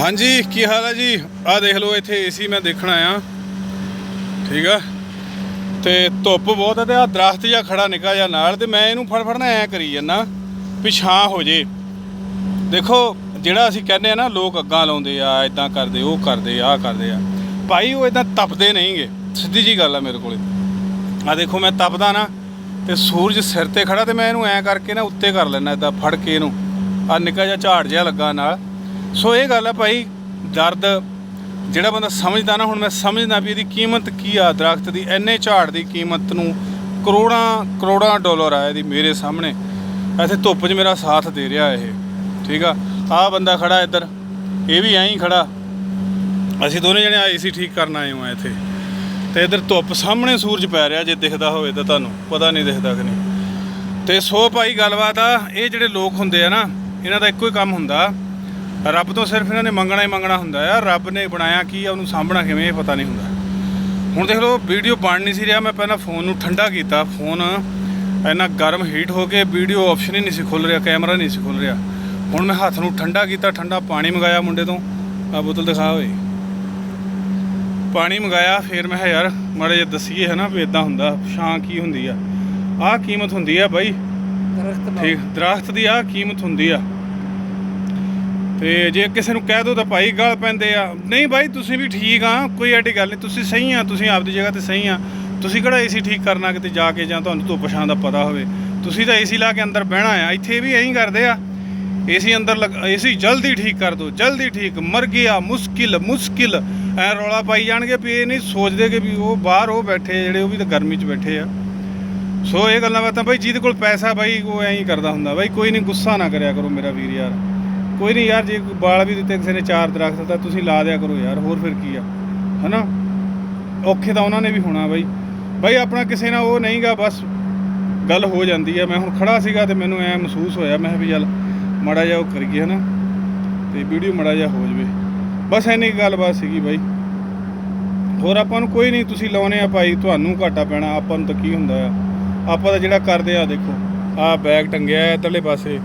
ਹਾਂਜੀ, ਕੀ ਹਾਲ ਹੈ ਜੀ? ਆਹ ਦੇਖ ਲਓ, ਇੱਥੇ ਏਸੀ ਮੈਂ ਦੇਖਣ ਆਇਆ। ਠੀਕ ਆ? ਤੇ ਧੁੱਪ ਬਹੁਤ ਹੈ ਤੇ ਆ ਦਰਖਤ ਜਿਹਾ ਖੜਾ ਨਿਕਾ ਜਿਹਾ ਨਾਲ ਤੇ ਮੈਂ ਇਹਨੂੰ ਫੜ ਫੜਨਾ ਐ ਕਰੀ ਜਾਂਦਾ ਵੀ ਛਾਂ ਹੋ ਜੇ। ਦੇਖੋ, ਜਿਹੜਾ ਅਸੀਂ ਕਹਿੰਦੇ ਆ ਨਾ, ਲੋਕ ਅੱਗਾਂ ਲਾਉਂਦੇ ਆ ਇਦਾਂ ਕਰਦੇ, ਉਹ ਕਰਦੇ ਆ ਕਰਦੇ ਆ। ਭਾਈ, ਉਹ ਇਦਾਂ ਤਪਦੇ ਨਹੀਂਗੇ। ਸਿੱਧੀ ਜੀ ਗੱਲ ਆ ਮੇਰੇ ਕੋਲੇ। ਆ ਦੇਖੋ, ਮੈਂ ਤਪਦਾ ਨਾ ਤੇ ਸੂਰਜ ਸਿਰ ਤੇ ਖੜਾ ਤੇ ਮੈਂ ਇਹਨੂੰ ਐ ਕਰਕੇ ਨਾ ਉੱਤੇ ਕਰ ਲੈਣਾ ਇਦਾਂ ਫੜ ਕੇ ਇਹਨੂੰ। ਆ ਨਿੱਕਾ ਜਿਹਾ ਝਾੜ ਜਿਹਾ ਲੱਗਾ ਨਾਲ। ਸੋ ਇਹ ਗੱਲ ਆ ਭਾਈ, ਦਰਦ ਜਿਹੜਾ ਬੰਦਾ ਸਮਝਦਾ ਨਾ, ਹੁਣ ਮੈਂ ਸਮਝਦਾ ਵੀ ਇਹਦੀ ਕੀਮਤ ਕੀ ਆ, ਦਰਖਤ ਦੀ ਐਨੇ ਝਾੜ ਦੀ ਕੀਮਤ ਨੂੰ ਕਰੋੜਾਂ ਕਰੋੜਾਂ ਡਾਲਰ ਆ ਇਹਦੀ ਮੇਰੇ ਸਾਹਮਣੇ। ਐਸੇ ਧੁੱਪ 'ਚ ਮੇਰਾ ਸਾਥ ਦੇ ਰਿਹਾ ਇਹ, ਠੀਕ ਆ? ਆ ਬੰਦਾ ਖੜਾ ਇੱਧਰ, ਇਹ ਵੀ ਐਂ ਹੀ ਖੜਾ। ਅਸੀਂ ਦੋਨੇ ਜਣੇ ਆਏ ਸੀ ਠੀਕ ਕਰਨ ਆਏ ਹਾਂ ਇੱਥੇ। ਤੇ ਇੱਧਰ ਧੁੱਪ ਸਾਹਮਣੇ ਸੂਰਜ ਪੈ ਰਿਹਾ, ਜੇ ਦਿਖਦਾ ਹੋਵੇ ਤਾਂ ਤੁਹਾਨੂੰ, ਪਤਾ ਨਹੀਂ ਦਿਖਦਾ ਕਿ ਨਹੀਂ। ਤੇ ਸੋ ਭਾਈ, ਗੱਲਬਾਤ ਆ, ਇਹ ਜਿਹੜੇ ਲੋਕ ਹੁੰਦੇ ਆ ਨਾ, ਇਹਨਾਂ ਦਾ ਇੱਕੋ ਹੀ ਕੰਮ ਹੁੰਦਾ। ਰੱਬ ਤੋਂ ਸਿਰਫ ਇਹਨਾਂ ਨੇ ਮੰਗਣਾ ਹੀ ਮੰਗਣਾ ਹੁੰਦਾ ਆ। ਰੱਬ ਨੇ ਬਣਾਇਆ ਕੀ ਆ ਉਹਨੂੰ ਸਾਂਭਣਾ ਕਿਵੇਂ ਇਹ ਪਤਾ ਨਹੀਂ ਹੁੰਦਾ। ਹੁਣ ਦੇਖ ਲਓ ਵੀਡੀਓ ਬਣ ਨਹੀਂ ਸੀ ਰਿਹਾ। ਮੈਂ ਪਹਿਲਾਂ ਫੋਨ ਨੂੰ ਠੰਡਾ ਕੀਤਾ। ਫੋਨ ਇੰਨਾ ਗਰਮ ਹੀਟ ਹੋ ਕੇ ਵੀਡੀਓ ਆਪਸ਼ਨ ਹੀ ਨਹੀਂ ਸੀ ਖੁੱਲ ਰਿਹਾ ਕੈਮਰਾ ਨਹੀਂ ਸੀ ਖੁੱਲ ਰਿਹਾ। ਹੁਣ ਮੈਂ ਹੱਥ ਨੂੰ ਠੰਡਾ ਕੀਤਾ ਠੰਡਾ ਪਾਣੀ ਮੰਗਾਇਆ ਮੁੰਡੇ ਤੋਂ। ਆ ਬੋਤਲ ਦਿਖਾ ਓਏ। ਪਾਣੀ ਮੰਗਾਇਆ ਫਿਰ ਮੈਂ ਕਿਹਾ ਯਾਰ ਮਾੜੇ ਜਿਹਾ ਦਸੀਏ ਹੈ ਨਾ ਵੀ ਇਦਾਂ ਹੁੰਦਾ। ਛਾਂ ਕੀ ਹੁੰਦੀ ਆ? ਆਹ ਕੀਮਤ ਹੁੰਦੀ ਆ ਬਾਈ। ਠੀਕ ਦਰਖਤ ਦੀ ਆਹ ਕੀਮਤ ਹੁੰਦੀ ਆ। ਤੇ ਜੇ ਕਿਸੇ ਨੂੰ ਕਹਿ ਦੋ ਤਾਂ ਭਾਈ ਗਾਲ ਪੈਂਦੇ ਆ। ਨਹੀਂ ਬਾਈ ਤੁਸੀਂ ਵੀ ਠੀਕ ਆ, ਕੋਈ ਐਡੀ ਗੱਲ ਨਹੀਂ। ਤੁਸੀਂ ਸਹੀ ਆ, ਤੁਸੀਂ ਆਪਦੀ ਜਗ੍ਹਾ ਤੇ ਸਹੀ ਆ। ਤੁਸੀਂ ਕਿਹੜਾ ਏਸੀ ਠੀਕ ਕਰਨਾ ਕਿਤੇ ਜਾ ਕੇ ਜਾਂ ਤੁਹਾਨੂੰ ਧੁੱਪ ਛਾਂ ਦਾ ਪਤਾ ਹੋਵੇ। ਤੁਸੀਂ ਤਾਂ ਏਸੀ ਲਾ ਕੇ ਅੰਦਰ ਬਹਿਣਾ ਆ। ਇੱਥੇ ਵੀ ਐਂ ਕਰਦੇ ਆ। ਏਸੀ ਅੰਦਰ ਏਸੀ ਜਲਦੀ ਠੀਕ ਕਰ ਦੋ, ਜਲਦੀ ਠੀਕ। ਮਰ ਗਿਆ, ਮੁਸ਼ਕਿਲ ਮੁਸ਼ਕਿਲ। ਐ ਰੌਲਾ ਪਾਈ ਜਾਣਗੇ ਵੀ ਇਹ ਨਹੀਂ ਸੋਚਦੇ ਕਿ ਵੀ ਉਹ ਬਾਹਰ ਉਹ ਬੈਠੇ ਜਿਹੜੇ ਉਹ ਵੀ ਤਾਂ ਗਰਮੀ 'ਚ ਬੈਠੇ ਆ। ਸੋ ਇਹ ਗੱਲਾਂ ਬਾਤਾਂ ਬਾਈ ਜਿਹਦੇ ਕੋਲ ਪੈਸਾ ਬਾਈ ਉਹ ਐਂ ਹੀ ਕਰਦਾ ਹੁੰਦਾ। ਬਾਈ ਕੋਈ ਨਹੀਂ, ਗੁੱਸਾ ਨਾ ਕਰਿਆ ਕਰੋ ਮੇਰਾ ਵੀਰ ਯਾਰ। ਕੋਈ ਨਹੀਂ ਯਾਰ, ਜੇ ਕੋਈ ਬਾਲ ਵੀ ਦਿੱਤੇ ਕਿਸੇ ਨੇ, ਚਾਰ ਦਰਖਤ ਤਾਂ ਤੁਸੀਂ ਲਾ ਦਿਆ ਕਰੋ ਯਾਰ, ਹੋਰ ਫਿਰ ਕੀ ਆ? ਹਨਾ? ਔਖੇ ਤਾਂ ਉਹਨਾਂ ਨੇ ਵੀ ਹੋਣਾ ਬਾਈ। ਬਾਈ ਆਪਣਾ ਕਿਸੇ ਨਾਲ ਉਹ ਨਹੀਂਗਾ, ਬਸ ਗੱਲ ਹੋ ਜਾਂਦੀ ਆ। ਮੈਂ ਹੁਣ ਖੜਾ ਸੀਗਾ ਤੇ ਮੈਨੂੰ ਐ ਮਹਿਸੂਸ ਹੋਇਆ, ਮੈਂ ਕਿਹਾ ਵੀ ਚੱਲ ਮਾੜਾ ਜਿਹਾ ਉਹ ਕਰੀਏ, ਹਨਾ? ਤੇ ਵੀਡੀਓ ਮਾੜਾ ਜਿਹਾ ਹੋ ਜਵੇ। ਬਸ ਐਨੀ ਕੁ ਗੱਲਬਾਤ ਸੀਗੀ ਬਾਈ। ਹੋਰ ਆਪਾਂ ਨੂੰ ਕੋਈ ਨਹੀਂ, ਤੁਸੀਂ ਲਾਉਨੇ ਆ ਭਾਈ, ਤੁਹਾਨੂੰ ਘਾਟਾ ਪੈਣਾ, ਆਪਾਂ ਨੂੰ ਤਾਂ ਕੀ ਹੁੰਦਾ ਆ? ਆਪਾਂ ਤਾਂ ਜਿਹੜਾ ਕਰਦੇ ਆ, ਦੇਖੋ, ਆਹ ਬੈਗ ਟੰਗਿਆ ਹੈ ਇੱਧਰਲੇ ਪਾਸੇ।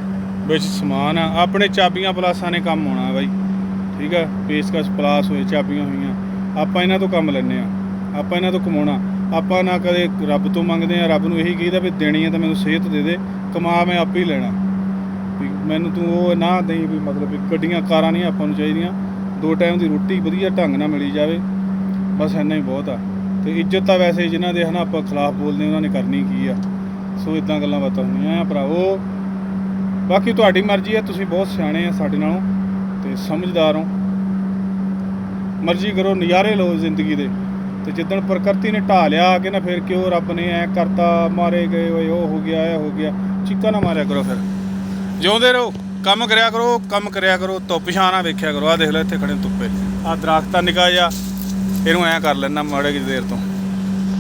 ਵਿੱਚ ਸਮਾਨ ਆ। ਆਪਣੇ ਚਾਬੀਆਂ ਪਲਾਸਾਂ ਨੇ ਕੰਮ ਆਉਣਾ ਬਾਈ। ਠੀਕ ਆ? ਪੇਸਕਸ ਪਲਾਸ ਹੋਏ ਚਾਬੀਆਂ ਹੋਈਆਂ। ਆਪਾਂ ਇਹਨਾਂ ਤੋਂ ਕੰਮ ਲੈਣੇ ਆ। ਆਪਾਂ ਇਹਨਾਂ ਤੋਂ ਕਮਾਉਣਾ। ਆਪਾਂ ਨਾ ਕਦੇ ਰੱਬ ਤੋਂ ਮੰਗਦੇ ਆ। ਰੱਬ ਨੂੰ ਇਹੀ ਕਹੀਦਾ ਵੀ ਦੇਣੀ ਆ ਤਾਂ ਮੈਨੂੰ ਸਿਹਤ ਦੇ ਦੇ। ਕਮਾ, ਮੈਂ ਆਪੇ ਹੀ ਲੈਣਾ। ਵੀ ਮੈਨੂੰ ਤੂੰ ਉਹ ਨਾ ਦੇਈ ਵੀ ਮਤਲਬ ਗੱਡੀਆਂ, ਕਾਰਾਂ ਨਹੀਂ ਆਪਾਂ ਨੂੰ ਚਾਹੀਦੀਆਂ। ਦੋ ਟਾਈਮ ਦੀ ਰੋਟੀ ਵਧੀਆ ਢੰਗ ਨਾਲ ਮਿਲੀ ਜਾਵੇ। ਬਸ ਇੰਨਾ ਹੀ ਬਹੁਤ ਆ। ਤੇ ਇੱਜ਼ਤ ਤਾਂ ਵੈਸੇ ਜਿਨ੍ਹਾਂ ਦੇ ਹਨਾ ਆਪਾਂ ਖਿਲਾਫ ਬੋਲਦੇ ਉਹਨਾਂ ਨੇ ਕਰਨੀ ਕੀ ਆ। ਸੋ ਇਦਾਂ ਗੱਲਾਂ ਬਾਤਾਂ ਹੁੰਦੀਆਂ ਆ ਭਰਾਵੋ। ਬਾਕੀ ਤੁਹਾਡੀ ਮਰਜ਼ੀ ਹੈ, ਤੁਸੀਂ ਬਹੁਤ ਸਿਆਣੇ ਆ ਸਾਡੇ ਨਾਲੋਂ ਤੇ ਸਮਝਦਾਰ ਹੋ। ਮਰਜ਼ੀ ਕਰੋ, ਨਜ਼ਾਰੇ ਲਓ ਜ਼ਿੰਦਗੀ ਦੇ। ਤੇ ਜਿੱਦਣ ਪ੍ਰਕਿਰਤੀ ਨੇ ਢਾ ਲਿਆ ਆ ਕੇ ਨਾ ਫਿਰ ਕਿਉਂ ਰੱਬ ਨੇ ਐ ਕਰਤਾ, ਮਾਰੇ ਗਏ ਓਏ ਉਹ ਹੋ ਗਿਆ, ਇਹ ਹੋ ਗਿਆ। ਚੀਕਾ ਨਾ ਮਾਰਿਆ ਕਰੋ ਫਿਰ। ਜਿਉਂਦੇ ਰਹੋ, ਕੰਮ ਕਰਿਆ ਕਰੋ, ਕੰਮ ਕਰਿਆ ਕਰੋ, ਧੁੱਪ ਛਾਂ ਨਾ ਵੇਖਿਆ ਕਰੋ। ਆ ਦੇਖ ਲਓ, ਇੱਥੇ ਖੜੇ ਧੁੱਪੇ। ਆ ਦਰਖਤਾਂ ਨਿਕਾ ਜਾ ਇਹਨੂੰ ਐ ਕਰ ਲੈਣਾ ਮਾੜੇ ਜਿਹੀ ਦੇਰ ਤੋਂ।